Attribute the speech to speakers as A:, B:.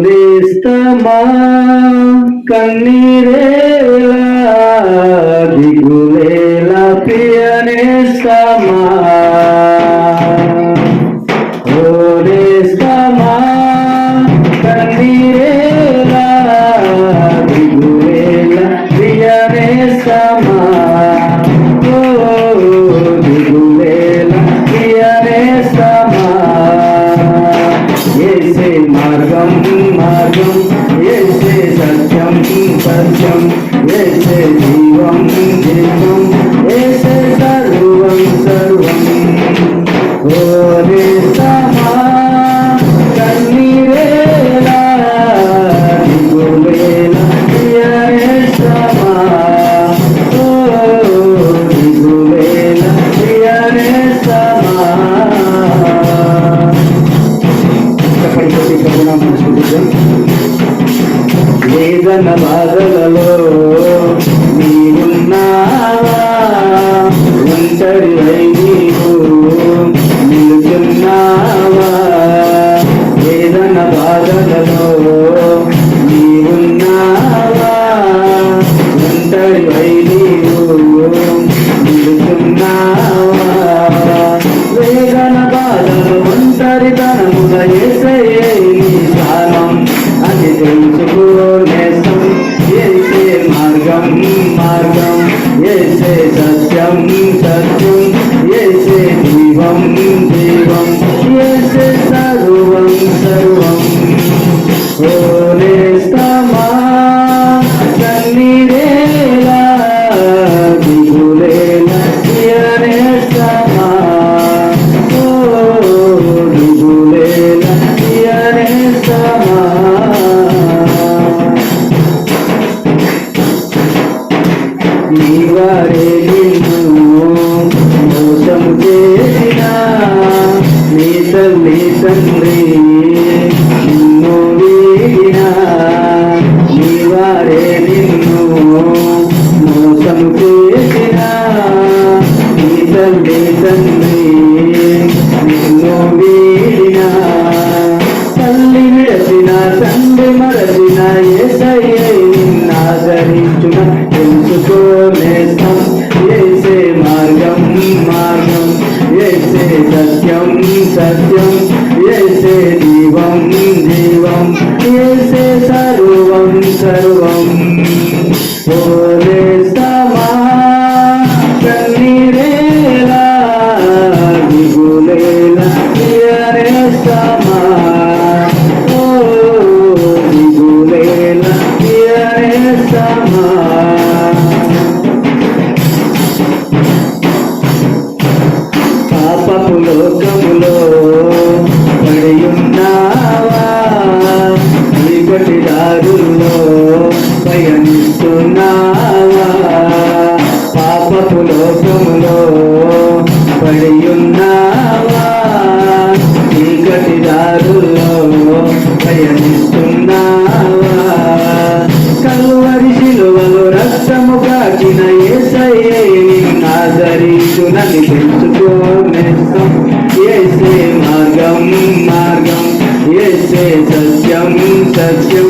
A: ఓదేస్తమా కన్నీరేలా దిగులేలా ప్రియనేస్తమా? సత్యం ఏసే జీవం వేదన బాధలలో నీవున్నావా ఒంటరి అయి నీవు నిలుచున్నావా? వేదన బాధలలో నీవున్నావా ఒంటరి అయి నీవు నిలుచున్నావా? వేదన బాధలు ఒంటరితనముల ఏసయ్యే మార్గం మార్గం ఏసే సత్యం సత్యం ఏసే దీవం దీవం ఏసే నీవారే నిన్ను మోసం చేసిన నీ తల్లి తండ్రి నిన్ను వీడిన నీవారే నిన్ను మోసం చేసిన నీ తల్లి తండ్రి నిన్ను వీడిన తల్లి విడచిన తండ్రి మరచిన ఎస్ తెలుసుకోనేస్తాం ఏసే మార్గం మార్గం ఏసే సత్యం సత్యం ఏసే జీవం జీవం ఏసే సర్వం సర్వం ఓదేస్తమా పాపపు లోకములో పడియున్నావా? చీకటి దారుల్లో పయనిస్తున్నావా పాపపు లోకములో పడియున్నావా? మార్గం ఏసే